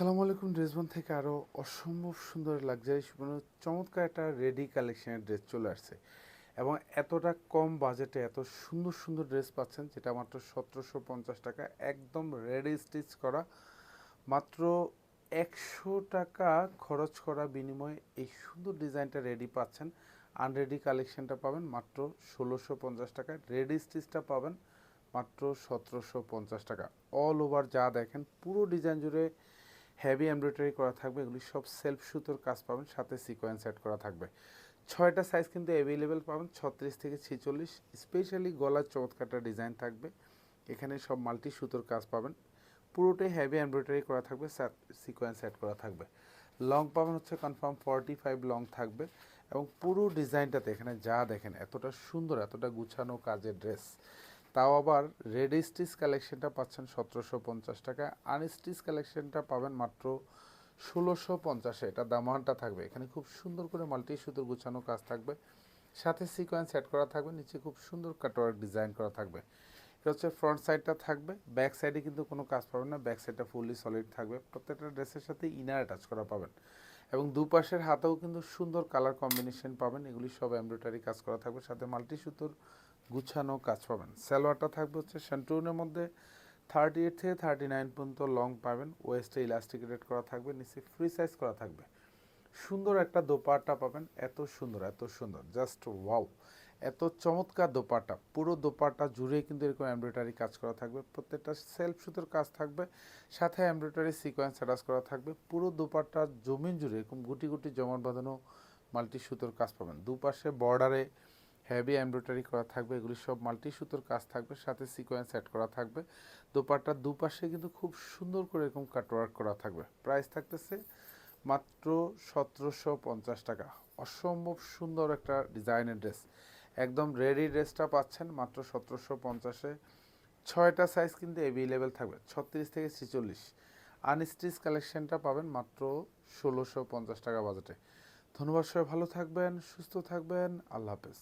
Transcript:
আসসালামু আলাইকুম, ড্রেসবন থেকে আরও অসম্ভব সুন্দর লাগজারি মানে চমৎকার একটা রেডি কালেকশনের ড্রেস চলে আসছে। এবং এতটা কম বাজেটে এত সুন্দর সুন্দর ড্রেস পাচ্ছেন, যেটা মাত্র সতেরোশো পঞ্চাশ টাকা, একদম রেডি স্টিচ করা। মাত্র একশো টাকা খরচ করা বিনিময়ে এই সুন্দর ডিজাইনটা রেডি পাচ্ছেন। আনরেডি কালেকশনটা পাবেন মাত্র ষোলোশো পঞ্চাশ টাকা রেডি স্টিচটা পাবেন মাত্র সতেরোশো পঞ্চাশ টাকা। অল ওভার যা দেখেন, পুরো ডিজাইন জুড়ে হেভি এমব্রয়ডারি করা থাকবে, এগুলি সব সেলফ সুতোর কাজ পাবেন, সাথে সিকোয়েন্স অ্যাড করা থাকবে। ছয়টা সাইজ কিন্তু অ্যাভেলেবেল পাবেন, ছত্রিশ থেকে ছেচল্লিশ স্পেশালি গলার চমৎকারটা ডিজাইন থাকবে। এখানে সব মাল্টি সুতোর কাজ পাবেন। পুরোটাই হেভি এমব্রয়ডারি করা থাকবে সিকোয়েন্স অ্যাড করা থাকবে। লং পাবেন হচ্ছে কনফার্ম ফর্টি ফাইভ লং থাকবে এবং পুরো ডিজাইনটাতে এখানে যা দেখেন, এতটা সুন্দর, এতটা গুছানো কাজের ড্রেস তাও আবার রেডি স্টিচ কালেকশনটা পাচ্ছেন সতেরোশো পঞ্চাশ টাকা আনস্টিচ কালেকশনটা পাবেন মাত্র ষোলোশো পঞ্চাশে। এটা দামানটা থাকবে। এখানে খুব সুন্দর করে মাল্টি সুতোর গুছানো কাজ থাকবে। সাথে সিকোয়েন্স অ্যাড করা থাকবে। নিচে খুব সুন্দর কাটওয়ার্ক ডিজাইন করা থাকবে। এটা হচ্ছে ফ্রন্ট সাইডটা থাকবে। ব্যাক সাইডে কিন্তু কোনো কাজ পাবেন না। ব্যাক সাইডটা ফুললি সলিড থাকবে। প্রত্যেকটা ড্রেসের সাথে ইনার অ্যাটাচ করা পাবেন। এবং দুপাশের হাতেও কিন্তু সুন্দর কালার কম্বিনেশন পাবেন। এগুলি সব এমব্রয়ডারি কাজ করা থাকবে। সাথে মাল্টি সুতোর গুছানো কাজ পাবেন। সালোয়ারটা থাকবে হচ্ছে সেন্টুনের মধ্যে। থার্টি এইট থেকে থার্টি নাইন পর্যন্ত লং পাবেন। ওয়েস্টে ইলাস্টিকেটেড করা থাকবে। নিচে ফ্রি সাইজ করা থাকবে। সুন্দর একটা দোপাট্টা পাবেন। এত সুন্দর এত সুন্দর। জাস্ট ওয়াও এত চমৎকার দোপাট্টা। পুরো দোপাট্টা জুড়ে কিন্তু এরকম এমব্রয়ডারি কাজ করা থাকবে। প্রত্যেকটা সেলফ সুতোর কাজ থাকবে, সাথে এমব্রয়ডারি সিকোয়েন্স অ্যাটাচ করা থাকবে। পুরো দোপাট্টা জমিন জুড়ে এরকম গুটি গুটি জমাট বাঁধানো মাল্টি সুতোর কাজ পাবেন। দুপাশে বর্ডারে হেভি এমব্রয়ডারি করা থাকবে, এগুলি সব মাল্টি সুতোর কাজ থাকবে, সাথে সিকোয়েন্স অ্যাড করা থাকবে। দোপাট্টার দুপাশে কিন্তু খুব সুন্দর করে এরকম কাটওয়ার্ক করা থাকবে। প্রাইস থাকতেছে মাত্র সতেরোশো পঞ্চাশ টাকা। অসম্ভব সুন্দর একটা ডিজাইনের ড্রেস একদম রেডি ড্রেসটা পাচ্ছেন মাত্র সতেরোশো পঞ্চাশে। ছয়টা সাইজ কিন্তু অ্যাভেলেবেল থাকবে, ছত্রিশ থেকে ছেচল্লিশ। আনস্টিচ কালেকশনটা পাবেন মাত্র ষোলোশো পঞ্চাশ টাকা বাজেটে ধন্যবাদ সবাই, ভালো থাকবেন, সুস্থ থাকবেন, আল্লাহ হাফেজ।